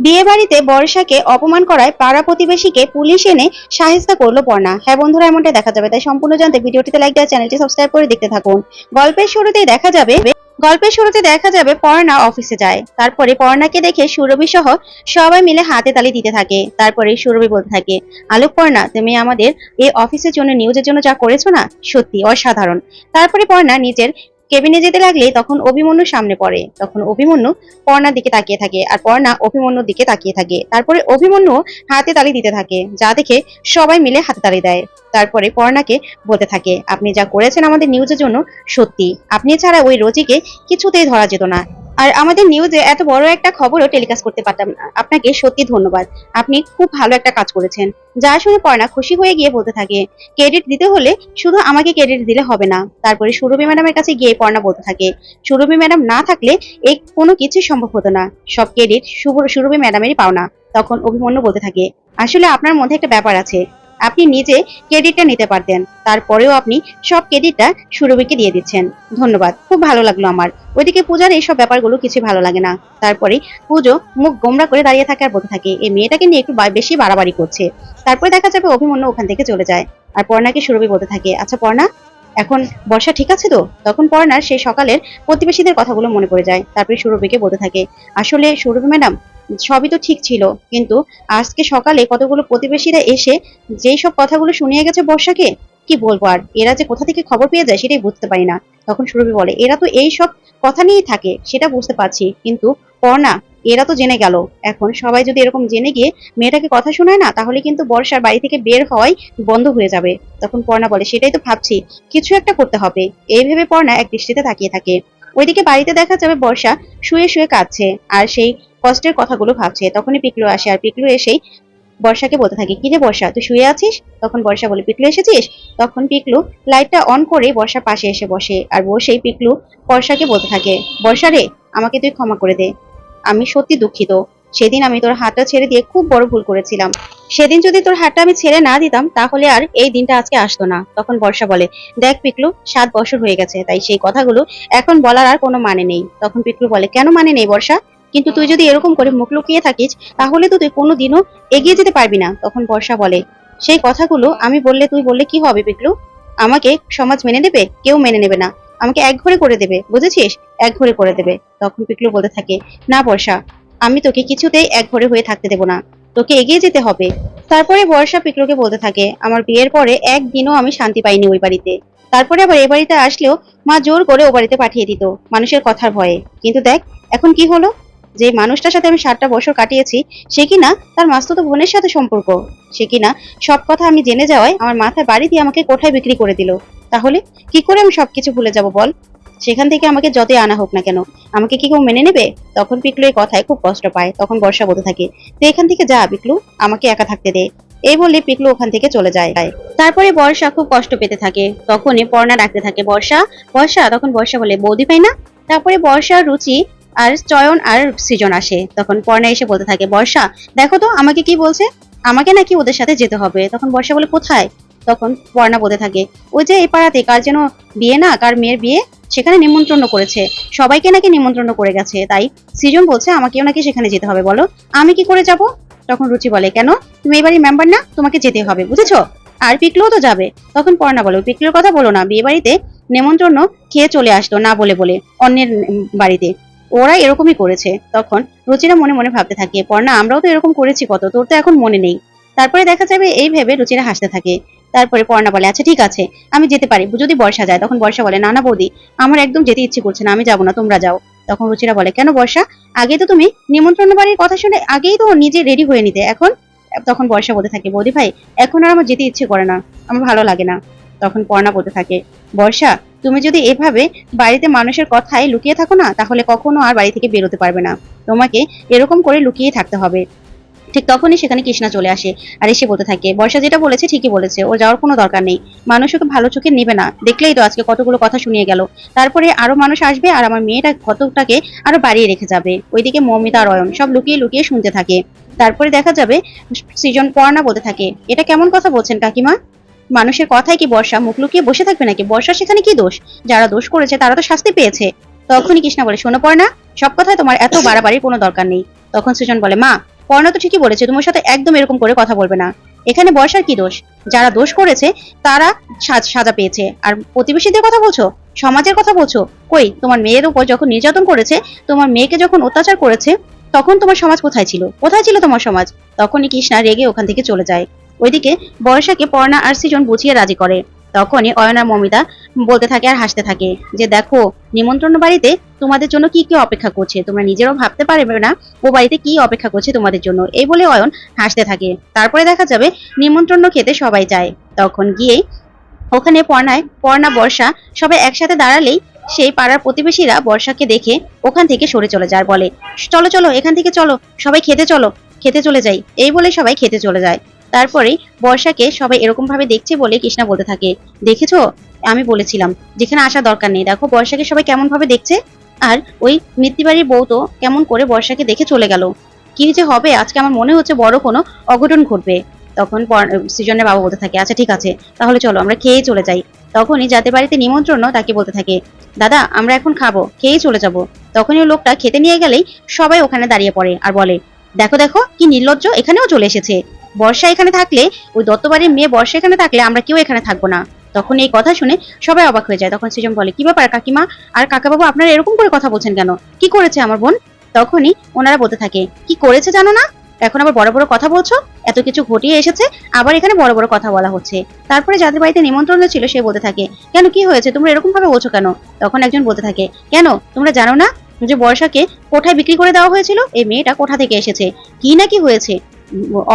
বিয়ে বাড়িতে বর্ষাকে অপমান করায় পাড়া প্রতিবেশীকে পুলিশ এনে সাহেস্তা করল পর্ণা হ্যাঁ বন্ধুরা এমনটা দেখা যাবে। তাই সম্পূর্ণ জানতে ভিডিওটিতে লাইক দেওয়া চ্যানেলটি সাবস্ক্রাইব করে দেখতে থাকুন। গল্পের শুরুতেই দেখা যাবে, গল্পের শুরুতে দেখা যাবে পর্ণা অফিসে যায়। তারপরে পর্ণাকে দেখে সুরভি সহ সবাই মিলে হাতে তালি দিতে থাকে। তারপরে সুরভি বলতে থাকে, আলোক পর্ণা, তুমি আমাদের এই অফিসের জন্য নিউজের জন্য যা করেছ না, সত্যি অসাধারণ। তারপরে পর্ণা নিজের কেবিনে যেতে লাগলে তখন অভিমন্যু সামনে পড়ে। তখন অভিমন্যু পর্ণার দিকে তাকিয়ে থাকে আর পর্ণা অভিমন্যুর দিকে তাকিয়ে থাকে। তারপরে অভিমন্যু হাতে তালি দিতে থাকে, যা দেখে সবাই মিলে হাতে তালি দেয়। তারপরে পর্ণাকে বলতে থাকে, আপনি যা করেছেন আমাদের নিউজের জন্য সত্যি। আপনি ছাড়া ওই রোজিকে কিছুতেই ধরা যেত না। আর আমাদের নিউজে এত বড় একটা খবরও টেলিকাস্ট করতে পারতাম না। আপনাকে সত্যি ধন্যবাদ। আপনি খুব ভালো একটা কাজ করেছেন। যা শুনে পর্ণা খুশি হয়ে গিয়ে বলতে থাকে ক্রেডিট দিতে হলে শুধু আমাকে ক্রেডিট দিলে হবে না। তারপরে সুরভি ম্যাডামের কাছে গিয়ে পর্ণা বলতে থাকে। সুরভি ম্যাডাম না থাকলে এই কোনো কিছুই সম্ভব হতো না। সব ক্রেডিট সুরভি ম্যাডামেরই পাওনা। তখন অভিমন্যু বলতে থাকে, আসলে আপনার মধ্যে একটা ব্যাপার আছে। আপনি নিজে ক্রেডিটটা নিতে পারতেন। তারপরেও আপনি সব ক্রেডিটটা সুরভিকে দিয়ে দিচ্ছেন। ধন্যবাদ, খুব ভালো লাগল আমার। ওইদিকে পূজার এইসব ব্যাপারগুলো কিছু ভালো লাগে না। তারপরে পুজো মুখ গোমরা করে দাঁড়িয়ে থাকে আর বলতে থাকে, এই মেয়েটাকে নিয়ে একটু বেশি বাড়াবাড়ি করছে। তারপরে দেখা যাবে অভিমন্যু ওখান থেকে চলে যায়। আর পর্ণাকে সুরভি বলতে থাকে আচ্ছা পর্ণা, এখন বর্ষা ঠিক আছে তো? তখন পর্ণার সেই সকালের প্রতিবেশীদের কথাগুলো মনে পড়ে যায়। তারপরে সুরভিকে বলতে থাকে, আসলে সুরভি ম্যাডাম সবই তো ঠিক ছিল। কিন্তু আজকে সকালে কতগুলো প্রতিবেশীরা এসে যেই সব কথাগুলো শুনিয়ে গেছে বর্ষাকে, কি বলব আর? এরা যে কোথা থেকে খবর পেয়ে যায় সেটাই বুঝতে পারি না। তখন সুরভি বলে, এরা তো এই সব কথা নিয়েই থাকে, সেটা বুঝতে পারছি। কিন্তু পর্ণা এরা তো জেনে গেল। এখন সবাই যদি এরকম জেনে গিয়ে মেয়েটাকে কথা শোনায় না, তাহলে কিন্তু বর্ষার বাড়ি থেকে বের হওয়াই বন্ধ হয়ে যাবে। তখন পর্ণা বলে, সেটাই তো ভাবছি। কিছু একটা করতে হবে। এই ভেবে পর্ণা এক দৃষ্টিতে তাকিয়ে থাকে। ওইদিকে বাড়িতে দেখা যাবে বর্ষা শুয়ে শুয়ে কাঁদছে। আর সেই কষ্টের কথাগুলো ভাবছে। তখনই পিকলু আসে আর পিকলু এসেই বর্ষাকে বলতে থাকে, কি রে বর্ষা, তুই শুয়ে আছিস? তখন বর্ষা বলে, পিকলু, এসেছিস? তখন পিকলু লাইটটা অন করে বর্ষার পাশে এসে বসে আর বসেই পিকলু বর্ষাকে বলতে থাকে, বর্ষা রে, আমাকে তুই ক্ষমা করে দে। আমি সত্যি দুঃখিত। সেদিন আমি তোর হাতটা ছেড়ে দিয়ে খুব বড় ভুল করেছিলাম। সেদিন যদি তোর হাতটা আমি ছেড়ে না দিতাম, তাহলে আর এই দিনটা আজকে আসতো না। তখন বর্ষা বলে, দেখ পিকলু, সাত বছর হয়ে গেছে, তাই সেই কথাগুলো এখন বলার আর কোনো মানে নেই। তখন পিকলু বলে, কেন মানে নেই বর্ষা? কিন্তু তুই যদি এরকম করে মুখ লুকিয়ে থাকিস, তাহলে তো তুই কোনোদিনও এগিয়ে যেতে পারবি না, তখন বর্ষা বলে। সেই কথাগুলো আমি বললে, তুই বললে কি হবে পিকলু আমাকে সমাজ মেনে নেবে? কেউ মেনে নেবে না। আমাকে এক ঘরে করে দেবে, বুঝেছিস? এক ঘরে করে দেবে। তখন পিকলু বলতে থাকে, না বর্ষা, আমি তোকে কিছুতেই এক ঘরে হয়ে থাকতে দেবো না। তোকে এগিয়ে যেতে হবে। তারপরে বর্ষা পিকলুকে বলতে থাকে, আমার বিয়ের পরে একদিনও আমি শান্তি পাইনি ওই বাড়িতে। তারপরে আবার এ বাড়িতে আসলেও মা জোর করে ও বাড়িতে পাঠিয়ে দিত, মানুষের কথার ভয়ে। কিন্তু দেখ, এখন কি হলো? যে মানুষটার সাথে আমি সাতটা বছর কাটিয়েছি, সে কিনা তার মাস্তুতো বোনের সাথে সম্পর্ক। সে কিনা সব কথা আমি জেনে যাওয়ায় আমার মাথায় বাড়ি দিয়ে আমাকে কোঠায় বিক্রি করে দিল। তাহলে কি করে আমি সবকিছু ভুলে যাব বল? সেখান থেকে আমাকে যতই আনা হোক না কেন, আমাকে কি কেউ মেনে নেবে? তখন পিকলু এই কথায় খুব কষ্ট পায়, তখন বর্ষা বলতে থাকে তো এখান থেকে যা পিকলু, আমাকে একা থাকতে দে। এই বলে পিকলু ওখান থেকে চলে যায়। তারপরে বর্ষা খুব কষ্ট পেতে থাকে, তখনই পর্ণা ডাকতে থাকে, বর্ষা বর্ষা, তখন বর্ষা বলে, বৌদি পাই না? তারপরে বর্ষা রুচি আর চয়ন আর সৃজন আসে। তখন পর্ণা এসে বলতে থাকে, বর্ষা, দেখো তো, আমাকে কি বলছে? আমাকে নাকি ওদের সাথে যেতে হবে। তখন বর্ষা বলে, কোথায়? তখন পর্ণা বলতে থাকে, ওই যে এই পাড়াতে, কার যেন বিয়ে না, কার মেয়ের বিয়ে, সেখানে নিমন্ত্রণ করেছে। সবাইকে নাকি নিমন্ত্রণ করে গেছে। তাই সৃজন বলছে, আমাকেও নাকি সেখানে যেতে হবে, বলো। আমি কি করে যাব? তখন রুচি বলে, কেন? তুমি বাড়ির মেম্বার না, তোমাকে যেতে হবে, বুঝেছ? আর পিকলুও তো যাবে। তখন পর্ণা বলো, পিকলুর কথা বলো না, বিয়ে বাড়িতে নেমন্ত্রণ খেয়ে চলে আসতো না বলে বলে, অন্যের বাড়িতে। ওরা এরকমই করেছে। তখন রুচিরা মনে মনে ভাবতে থাকে, পর্ণা, আমরাও তো এরকম করেছি কত, তোর তো এখন মনে নেই। তারপরে দেখা যাবে এই ভেবে রুচিরা হাসতে থাকে। তারপরে পর্ণা বলে আচ্ছা ঠিক আছে, আমি যেতে পারি। যদি বর্ষা যায়, তখন বর্ষা বলে, না না, বৌদি, আমার একদম যেতে ইচ্ছে করছে না, আমি যাব না, তোমরা যাও। তখন রুচিরা বলে, কেন বর্ষা? আগে তো তুমি নিমন্ত্রণ বাড়ির কথা শুনে আগেই তো নিজে রেডি হয়ে নিতে। এখন? তখন বর্ষা বলতে থাকে, বৌদি ভাই, এখন আর আমার যেতে ইচ্ছে করে না, আমার ভালো লাগে না। তখন পর্ণা বলতে থাকে, বর্ষা তুমি যদি এভাবে বাড়িতে মানুষের কথায় লুকিয়ে থাকো না, তাহলে কখনো আর বাড়ি থেকে বেরোতে পারবে না। তোমাকে এরকম করে লুকিয়ে থাকতে হবে। ঠিক তখনই সেখানে কৃষ্ণা চলে আসে আর এসে বলতে থাকে, বর্ষা যেটা বলেছে ঠিকই বলেছে, ওর যাওয়ার কোনো দরকার নেই। মানুষ ওকে ভালো চোখে নেবে না। দেখলেই তো আজকে কতগুলো কথা শুনিয়ে গেল। তারপরে আরও মানুষ আসবে আর আমার মেয়েটা কতটাকে আরও বাড়িয়ে রেখে যাবে। ওইদিকে মমিতা আর অয়ন সব লুকিয়ে লুকিয়ে শুনতে থাকে। তারপরে দেখা যাবে সৃজন পড়ানা বলতে থাকে, এটা কেমন কথা বলছেন কাকিমা? মানুষের কথায় কি বর্ষা? মুখ লুকিয়ে বসে থাকবে নাকি? বর্ষা সেখানে কি দোষ? যারা দোষ করেছে, তারা তো শাস্তি পেয়েছে। তখনই কৃষ্ণা বলে, শোনো পড়না সব কথায় তোমার এত বাড়াবাড়ির কোনো দরকার নেই। তখন সৃজন বলে, মা, পর্ণা তো ঠিকই বলেছে, তোমার সাথে একদম এরকম করে কথা বলবে না। এখানে বর্ষার কি দোষ? যারা দোষ করেছে, তারা সাজ- সাজা পেয়েছে। আর প্রতিবেশীদের কথা বলছো? সমাজের কথা বলছো? কই, তোমার মেয়ের উপর যখন নির্যাতন করেছে, তোমার মেয়েকে যখন অত্যাচার করেছে, তখন তোমার সমাজ কোথায় ছিল? কোথায় ছিল তোমার সমাজ? তখনই কৃষ্ণা রেগে ওখান থেকে চলে যায়। ওইদিকে বর্ষাকে পর্ণা আর সৃজন বুঝিয়ে রাজি করে। তখনই অয়ন আর মমিতা বলতে থাকে আর হাসতে থাকে যে, দেখো, নিমন্ত্রণ বাড়িতে তোমাদের জন্য কি কি অপেক্ষা করছে? তোমরা নিজেরাও ভাবতে পারবে না ও বাড়িতে কি অপেক্ষা করছে তোমাদের জন্য। এই বলে অয়ন হাসতে থাকে। তারপরে দেখা যাবে নিমন্ত্রণ খেতে সবাই যায়। তখন গিয়ে ওখানে পর্ণায়, পর্ণা, বর্ষা সবাই একসাথে দাঁড়ালেই সেই পাড়ার প্রতিবেশীরা বর্ষাকে দেখে ওখান থেকে সরে চলে যায় বলে, চলো চলো, এখান থেকে চলো, সবাই খেতে চলো, খেতে চলে যাই। এই বলে সবাই খেতে চলে যায়। তারপরে বর্ষাকে সবাই এরকম ভাবে দেখছে বলে কৃষ্ণা বলতে থাকে। দেখেছ? আমি বলেছিলাম, যেখানে আসা দরকার নেই। দেখো, বর্ষাকে সবাই কেমন ভাবে দেখছে? আর ওই মৃত্যুবাড়ির বউ তো কেমন করে বর্ষাকে দেখে চলে গেল। কি যে হবে, আজকে আমার মনে হচ্ছে বড় কোনো অঘটন ঘটবে। তখন সৃজনের বাবা বলতে থাকে আচ্ছা ঠিক আছে, তাহলে চলো, আমরা খেয়ে চলে যাই। তখনই যাদের বাড়িতে নিমন্ত্রণ, তাকে বলতে থাকে, দাদা, আমরা এখন খাব, খেয়েই চলে যাব। তখনই লোকটা খেতে নিয়ে গেলেই সবাই ওখানে দাঁড়িয়ে পড়ে আর বলে, দেখো দেখো, কি নির্লজ্জ এখানেও চলে এসেছে। বর্ষা এখানে থাকলে, ওই দত্তবাড়ির মেয়ে বর্ষা এখানে থাকলে আমরা কেউ এখানে থাকব না। তখন এই কথা শুনে সবাই অবাক হয়ে যায়। তখন সৃজন বলে, কি ব্যাপার কাকিমা? আর কাকাবাবু আপনারা এরকম করে কথা বলছেন কেন? কি করেছে আমার বোন? তখনই ওনারা বলতে থাকে, কি করেছে জানো না? এখন আবার বড় বড় কথা বলছো? এত কিছু ঘটিয়ে এসেছে, আবার এখানে বড় বড় কথা বলা হচ্ছে। তারপরে যাদের বাড়িতে নিমন্ত্রণ ছিল, সে বলতে থাকে, কেন, কি হয়েছে? তোমরা এরকম ভাবে বলছো কেন? তখন একজন বলতে থাকে, কেন? তোমরা জানো না যে বর্ষাকে কোঠায় বিক্রি করে দেওয়া হয়েছিল? এই মেয়েটা কোঠা থেকে এসেছে। কি না কি হয়েছে?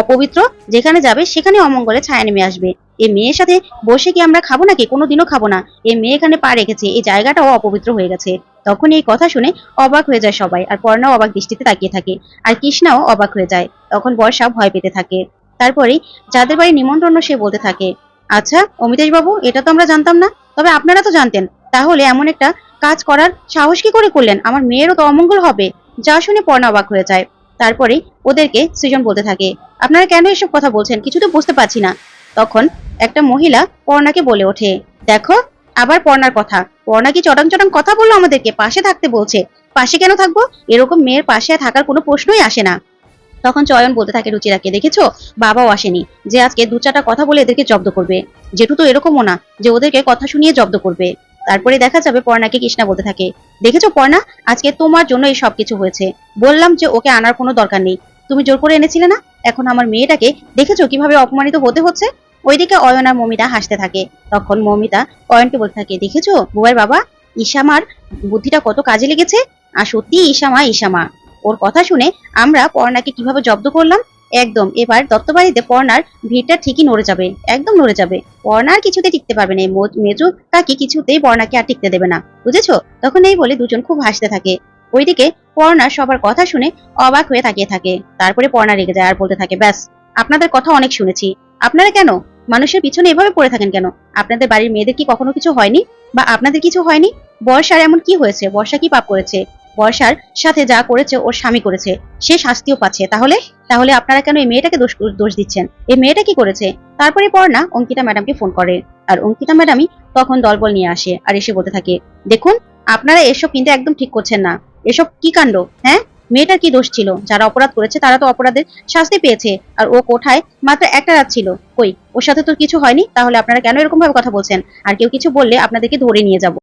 অপবিত্র, যেখানে যাবে সেখানে অমঙ্গলে ছায়া নেমে আসবে। এই মেয়ের সাথে বসে কি আমরা খাব নাকি? কোনোদিনও খাব না। এই মেয়ে এখানে পা রেখেছে। এই জায়গাটাও অপবিত্র হয়ে গেছে। তখন এই কথা শুনে অবাক হয়ে যায় সবাই আর পর্ণাও অবাক দৃষ্টিতে তাকিয়ে থাকে আর কৃষ্ণাও অবাক হয়ে যায়। তখন বর্ষা ভয় পেতে থাকে। তারপরে যাদের বাড়ি নিমন্ত্রণ সে বলতে থাকে আচ্ছা অমিতেশ বাবু এটা তো আমরা জানতাম না। তবে আপনারা তো জানতেন। তাহলে এমন একটা কাজ করার সাহস কি করে করলেন? আমার মেয়েরও তো অমঙ্গল হবে। যা শুনে পর্ণা অবাক হয়ে যায়। তারপরে ওদেরকে সৃজন বলতে থাকে। আপনারা কেন এসব কথা বলছেন? কিছু তো বুঝতে পারছি না। তখন একটা মহিলা পর্ণাকে বলে ওঠে, দেখো, আবার পর্ণার কথা। পর্ণা কি চটাং চটাং কথা বলল আমাদেরকে? পাশে থাকতে বলছে। পাশে কেন থাকব? এরকম মেয়ের পাশে থাকার কোনো প্রশ্নই আসে না। তখন চয়ন বলতে থাকে রুচিরাকে, দেখেছ? বাবাও আসেনি। যে আজকে দু চারটা কথা বলে এদেরকে জব্দ করবে। যেটু তো এরকমও না, যে ওদেরকে কথা শুনিয়ে জব্দ করবে। তারপরে দেখা যাবে পর্ণাকে কৃষ্ণা বলতে থাকে, দেখেছ পর্ণা? আজকে তোমার জন্য এই সব কিছু হয়েছে। বললাম যে ওকে আনার কোনো দরকার নেই। তুমি জোর করে এনেছিলে না? এখন আমার মেয়েটাকে দেখেছ কীভাবে অপমানিত হতে হচ্ছে? ওইদিকে অয়ন আর মমিতা হাসতে থাকে। তখন মমিতা অয়নকে বলতে থাকে, দেখেছ বুয়ের বাবা? ঈশামার বুদ্ধিটা কত কাজে লেগেছে? আর সত্যি ঈশামা ঈশামা ওর কথা শুনে আমরা পর্ণাকে কীভাবে জব্দ করলাম? একদম। এবার দত্তবাড়িতে পর্ণার ভিড়টা ঠিকই নড়ে যাবে, একদম নড়ে যাবে। পর্ণার কিছুতে টিকতে পারবে না এই মো- কাকি, কিছুতেই পর্ণাকে আর টিকতে দেবে না, বুঝেছ? তখন এই বলে দুজন খুব হাসতে থাকে। ওইদিকে পর্ণা সবার কথা শুনে অবাক হয়ে তাকিয়ে থাকে। তারপরে পর্ণা রেগে যায় আর বলতে থাকে, ব্যাস, আপনাদের কথা অনেক শুনেছি। আপনারা কেন? মানুষের পিছনে এভাবে পড়ে থাকেন কেন? আপনাদের বাড়ির মেয়েদের কি কখনো কিছু হয়নি? বা আপনাদের কিছু হয়নি? বর্ষার এমন কি হয়েছে? বর্ষা কি পাপ করেছে? বর্ষার সাথে যা করেছে ওর স্বামী করেছে, সে শাস্তিও পাচ্ছে। তাহলে? তাহলে আপনারা কেন এই মেয়েটাকে দোষ দোষ দিচ্ছেন? এই মেয়েটা কি করেছে? তারপরে পর্ণা অঙ্কিতা ম্যাডামকে ফোন করে। আর অঙ্কিতা ম্যাডামই তখন দলবল নিয়ে আসে আর এসে বলতে থাকে, দেখুন, আপনারা এসব কিন্তু একদম ঠিক করছেন না। এসব কি কাণ্ড? হ্যাঁ? মেয়েটার কি দোষ ছিল? যারা অপরাধ করেছে তারা তো অপরাধের শাস্তি পেয়েছে। আর ও কোঠায় মাত্র একটা রাত ছিল। কই, ওর সাথে তো কিছু হয়নি? তাহলে আপনারা কেন এরকম ভাবে কথা বলছেন? আর কেউ কিছু বললে আপনাদেরকে ধরে নিয়ে যাব।